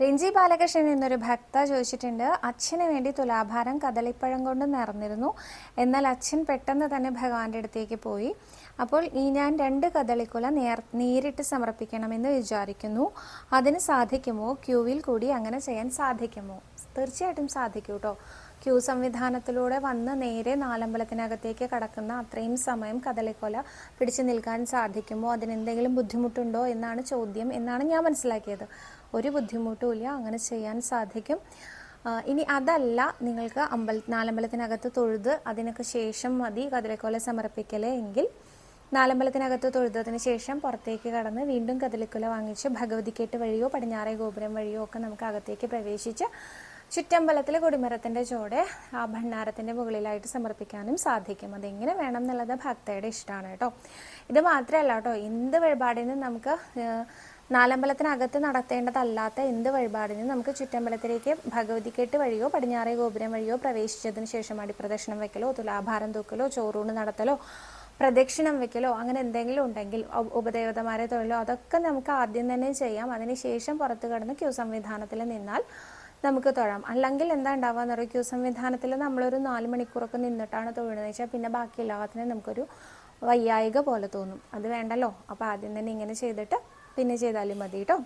രഞ്ജി ബാലകൃഷ്ണൻ എന്നൊരു ഭക്ത ചോദിച്ചിട്ടുണ്ട് അച്ഛന് വേണ്ടി തുലാഭാരം കദളിപ്പഴം കൊണ്ട് നിറഞ്ഞിരുന്നു. എന്നാൽ അച്ഛൻ പെട്ടെന്ന് തന്നെ ഭഗവാന്റെ അടുത്തേക്ക് പോയി. അപ്പോൾ ഈ ഞാൻ രണ്ട് കദളിക്കുല നേർ നേരിട്ട് സമർപ്പിക്കണമെന്ന് വിചാരിക്കുന്നു. അതിന് സാധിക്കുമോ? ക്യൂവിൽ കൂടി അങ്ങനെ ചെയ്യാൻ സാധിക്കുമോ? തീർച്ചയായിട്ടും സാധിക്കും കേട്ടോ ക്യൂ സംവിധാനത്തിലൂടെ വന്ന് നേരെ നാലമ്പലത്തിനകത്തേക്ക് കടക്കുന്ന അത്രയും സമയം കദളിക്കൊല പിടിച്ചു നിൽക്കാൻ സാധിക്കുമോ? അതിനെന്തെങ്കിലും ബുദ്ധിമുട്ടുണ്ടോ എന്നാണ് ചോദ്യം എന്നാണ് ഞാൻ മനസ്സിലാക്കിയത്. ഒരു ബുദ്ധിമുട്ടുമില്ല അങ്ങനെ ചെയ്യാൻ സാധിക്കും. ഇനി അതല്ല നിങ്ങൾക്ക് അമ്പല നാലമ്പലത്തിനകത്ത് തൊഴുത് അതിനൊക്കെ ശേഷം മതി കദളിക്കൊല സമർപ്പിക്കലേ എങ്കിൽ. നാലമ്പലത്തിനകത്ത് തൊഴുതതിന് ശേഷം പുറത്തേക്ക് കടന്ന് വീണ്ടും കദളിക്കുല വാങ്ങിച്ച് ഭഗവതിക്കേട്ട് വഴിയോ പടിഞ്ഞാറേ ഗോപുരം വഴിയോ ഒക്കെ നമുക്ക് അകത്തേക്ക് പ്രവേശിച്ച് ചുറ്റമ്പലത്തിലെ കൊടിമരത്തിന്റെ ചോട് ആ ഭണ്ണാരത്തിന്റെ മുകളിലായിട്ട് സമർപ്പിക്കാനും സാധിക്കും. അതെങ്ങനെ വേണം എന്നുള്ളത് ഭക്തയുടെ ഇഷ്ടമാണ് കേട്ടോ. ഇത് മാത്രമല്ല കേട്ടോ എന്ത് വഴിപാടിനും നമുക്ക് നാലമ്പലത്തിനകത്ത് നടത്തേണ്ടതല്ലാത്ത എന്ത് വഴിപാടിനും നമുക്ക് ചുറ്റമ്പലത്തിലേക്ക് ഭഗവതിക്കെട്ട് വഴിയോ പടിഞ്ഞാറേ ഗോപുരം വഴിയോ പ്രവേശിച്ചതിന് ശേഷം അടിപ്രദക്ഷിണം വെക്കലോ തുലാഭാരം തൂക്കലോ ചോറൂണ് നടത്തലോ പ്രദക്ഷിണം വെക്കലോ അങ്ങനെ എന്തെങ്കിലും ഉണ്ടെങ്കിൽ ഉപദേവതമാരെ തൊഴിലോ അതൊക്കെ നമുക്ക് ആദ്യം തന്നെ ചെയ്യാം. അതിനുശേഷം പുറത്തു കടന്ന് ക്യൂ സംവിധാനത്തിൽ നിന്നാൽ നമുക്ക് തൊഴാം. അല്ലെങ്കിൽ എന്താ ഉണ്ടാവുക എന്ന് പറയുക ക്യൂ സംവിധാനത്തിൽ നമ്മളൊരു നാല് മണിക്കൂറൊക്കെ നിന്നിട്ടാണ് തൊഴുന്നത്. വെച്ചാൽ പിന്നെ ബാക്കി എല്ലാത്തിനും നമുക്കൊരു വയ്യായിക പോലെ തോന്നും. അത് വേണ്ടല്ലോ? അപ്പോൾ ആദ്യം തന്നെ ഇങ്ങനെ ചെയ്തിട്ട് പിന്നെ ചെയ്താലും മതി കേട്ടോ